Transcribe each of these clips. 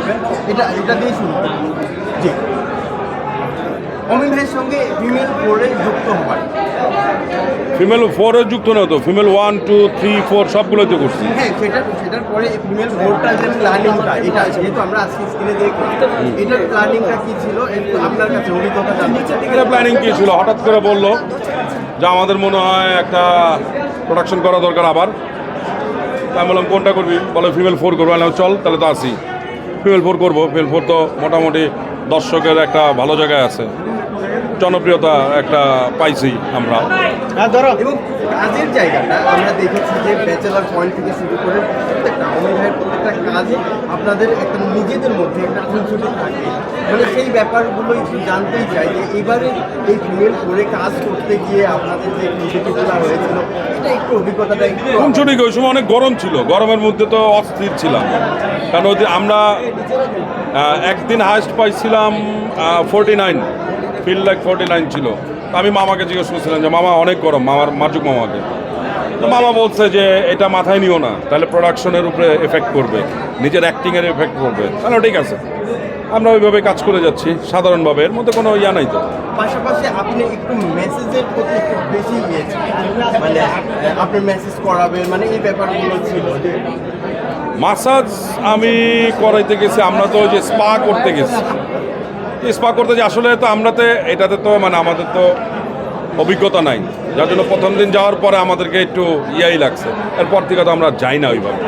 করবেন এটা এটা দিয়ে শুরু করবেন জি। অমিন ভাইয়ের সঙ্গে ফিমেল ফোরে যুক্ত হবার ফিমেল ফোরে যুক্ত না তো? Female one two three four সবগুলোতে করছি। হ্যাঁ সেটা সেটার পরে ফিমেল ফোরটার যে প্ল্যানিংটা এটা যেহেতু আমরা আজকে স্ক্রিনে দেখি এটার প্ল্যানিংটা কি ছিল? আপনার কাছে অভিজ্ঞতা জানতে প্ল্যানিং কি ছিল? হঠাৎ করে বলল যে আমাদের মনে হয় একটা প্রোডাকশন করা দরকার আবার। আমি বললাম কোনটা করবি? বলে ফিমেল ফোর করব। চল তাহলে তো আসি। ফিমেল ফোর করব। ফিমেল ফোর তো মোটামুটি দর্শকের একটা ভালো জায়গায় আছে। জনপ্রিয়তা একটা পাইছি আমরা। এবং কাজের আমরা দেখেছি যে পয়েন্ট থেকে শুরু করে প্রত্যেকটা কাজে আপনাদের একটা নিজেদের মধ্যে থাকে। মানে সেই ব্যাপারগুলো জানতেই চাই যে এবারে এই ফিমেল করে কাজ করতে গিয়ে আপনাদের যে হয়েছিল একটু অভিজ্ঞতাটা ওই সময় অনেক গরম ছিল। গরমের মধ্যে তো অস্থির ছিলাম। কারণ ওই আমরা একদিন হাইস্ট পাইছিলাম forty nine field like forty nine ছিল। আমি মামাকে জিজ্ঞেস করছিলাম যে, মামা, অনেক গরম। মামার মাজুক মামাকে। তো মামা বলছে যে এটা মাথায় নিও না তাহলে প্রোডাকশনের উপরে এফেক্ট করবে নিজের অ্যাক্টিংয়ের এফেক্ট করবে তাহলে ঠিক আছে। আমরা ওইভাবে কাজ করে যাচ্ছি সাধারণভাবে এর মধ্যে কোনো ইয়া নাই তো। পাশাপাশি আপনি একটু মেসেজের প্রতি একটু বেশি মানে আপনি মেসেজ করাবেন মানে এই ব্যাপারগুলো ছিল মাসাজ আমি করাইতে গেছি আমরা তো ওই যে স্পা করতে গেছি। স্পা করতে যে আসলে তো আমরাতে এটাতে তো মানে আমাদের তো অভিজ্ঞতা নাই। যার জন্য প্রথম দিন যাওয়ার পরে আমাদেরকে একটু ইয়াই লাগছে। এরপর থেকে তো আমরা যাই না ওইভাবে।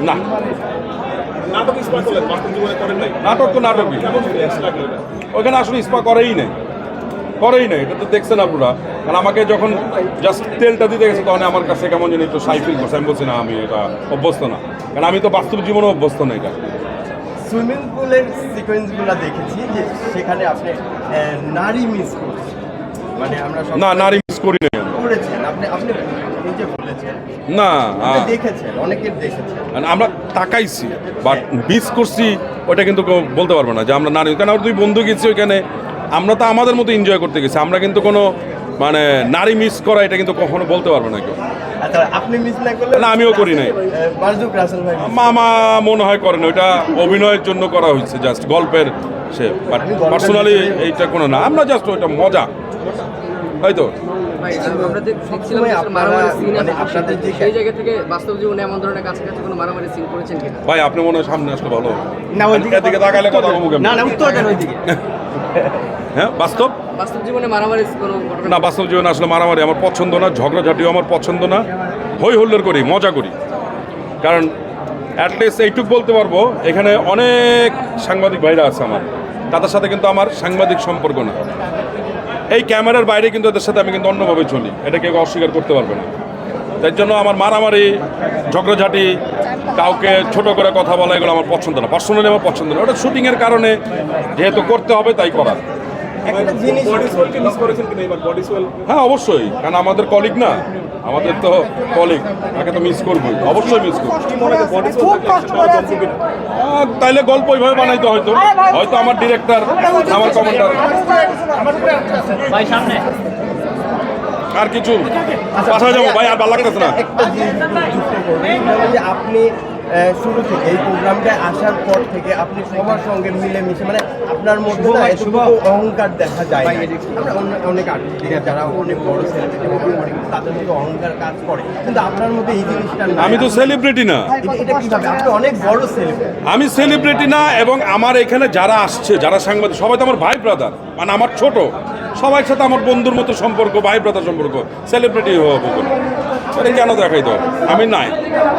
না। নাটক তো নাটকই। ওইখানে আসলে স্পা করেই নেই। করেই নেই। এটা তো দেখছেন আপনারা। কারণ আমাকে যখন জাস্ট তেলটা দিতে গেছে, তখন আমার কাছে কেমন জানি একটু সাই ফিল করছে আমি বলছি, না, আমি এটা অভ্যস্ত না। কারণ আমি তো বাস্তব জীবনে অভ্যস্ত না এটা। সুইমিং পুলের সিকোয়েন্সগুলো দেখেছি যে সেখানে আপনি নারী মিস মানে আমরা না নারী মিস করি না করেছেন। আপনি আপনি নিজে বলেছেন না দেখেছেন অনেকের দেখেছেন। মানে আমরা তাকাইছি বাট মিস করছি ওটা কিন্তু বলতে পারব না যে আমরা নারী। কারণ আমার দুই বন্ধু গেছি ওইখানে। আমরা তো আমাদের মতো এনজয় করতে গেছি। আমরা কিন্তু কোনো মানে নারী মিস করা এটা কিন্তু কখনো বলতে পারব না কেউ। আচ্ছা আপনি মিস না করলে না, আমিও করি নাই। মামা মনে হয় করেন ওইটা অভিনয়ের জন্য করা হয়েছে জাস্ট গল্পের সে পার্সোনালি এইটা কোনো না আমরা জাস্ট ওইটা মজা। মারামারি সিন মানে ভাই আপনি মনে হয় সামনে আসলে ভালো। না ওইদিকে তাকাইলে কথা? না না উত্তর দেন ওইদিকে। হ্যাঁ বাস্তব? বাস্তব জীবনে মারামারি কোনো না বাস্তব জীবনে আসলে মারামারি আমার পছন্দ না ঝগড়াঝাটিও আমার পছন্দ না। হই হুল্লোড় করি মজা করি। কারণ অ্যাটলিস্ট এইটুক বলতে পারব এখানে অনেক সাংবাদিক ভাইরা আছে আমার। তাদের সাথে কিন্তু আমার সাংবাদিক সম্পর্ক না। এই ক্যামেরার বাইরে কিন্তু এদের সাথে আমি কিন্তু অন্যভাবে চলি। এটা কেউ অস্বীকার করতে পারবে না। তাই জন্য আমার মারামারি ঝগড়াঝাটি কাউকে ছোট করে কথা বলা এগুলো আমার পছন্দ না পার্সোনালি আমার পছন্দ না ওটা শুটিংয়ের কারণে যেহেতু করতে হবে তাই করা একটা জিনিস বডি সোয়েলকে মিস করেছেন কিনা এবার বডি সোয়েল হ্যাঁ অবশ্যই কারণ আমাদের কলিগ না আমাদের তো কলিগ তাকে তো মিস করবোই অবশ্যই মিস করব মনে হয় তাইলে গল্প ওইভাবে বানাইতে হয়তো হয়তো আমার ডিরেক্টর আমার কমান্ডার আর কিছু? বাসায় যাব ভাই আর ভালো লাগতেছে না। আপনি শুরু থেকে এই প্রোগ্রামটা আসার পর থেকে আপনি সবার সঙ্গে মিলেমিশে মানে আপনার মধ্যে না এতটুকু অহংকার দেখা যায় আমরা অনেক আর্টিস্ট যারা অনেক বড় সেলিব্রিটি তাদের মধ্যে অহংকার কাজ করে। কিন্তু আপনার মধ্যে এই জিনিসটা আমি তো সেলিব্রিটি না। এটা- এটা কীভাবে? আপনি অনেক বড় সেলিব্রিটি আমি সেলিব্রিটি না এবং আমার এখানে যারা আসছে যারা সাংবাদিক সবাই তো আমার ভাই ব্রাদার মানে আমার ছোট। সবার সাথে আমার বন্ধুর মতো সম্পর্ক ভাই ব্রাদার সম্পর্ক সেলিব্রিটি হব বলে। সেটা কেন দেখাই তো আমি নাই।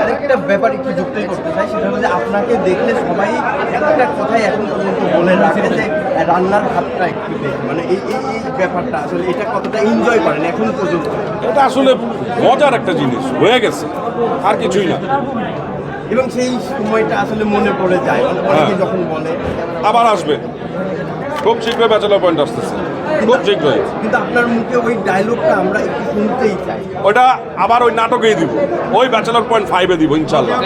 আরেকটা ব্যাপার একটু যুক্তই করতে চাই সেটা হলো যে আপনাকে দেখলে সবাই একটা কথাই এখন পর্যন্ত বলে রাখে যে রান্নার হাতটা একটু দেখে। মানে এই এই ব্যাপারটা আসলে এটা কতটা এনজয় করেন এখন পর্যন্ত? এটা আসলে মজার একটা জিনিস হয়ে গেছে আর কিছুই না। এবং সেই সময়টা আসলে মনে পড়ে যায় মানে অনেকে। যখন বলে। আবার আসবে। খুব শীঘ্রই ব্যাচেলার পয়েন্ট আসতেছে। খুব শীঘ্রই। কিন্তু আপনার মুখে ওই ডায়লগটা আমরা একটু শুনতেই চাই। ওটা আবার ওই নাটকেই দিব। ওই ব্যাচেলার পয়েন্ট ফাইভে দিব ইনশাল্লাহ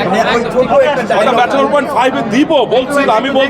ব্যাচেলার পয়েন্ট ফাইভে দিব বলছি আমি বল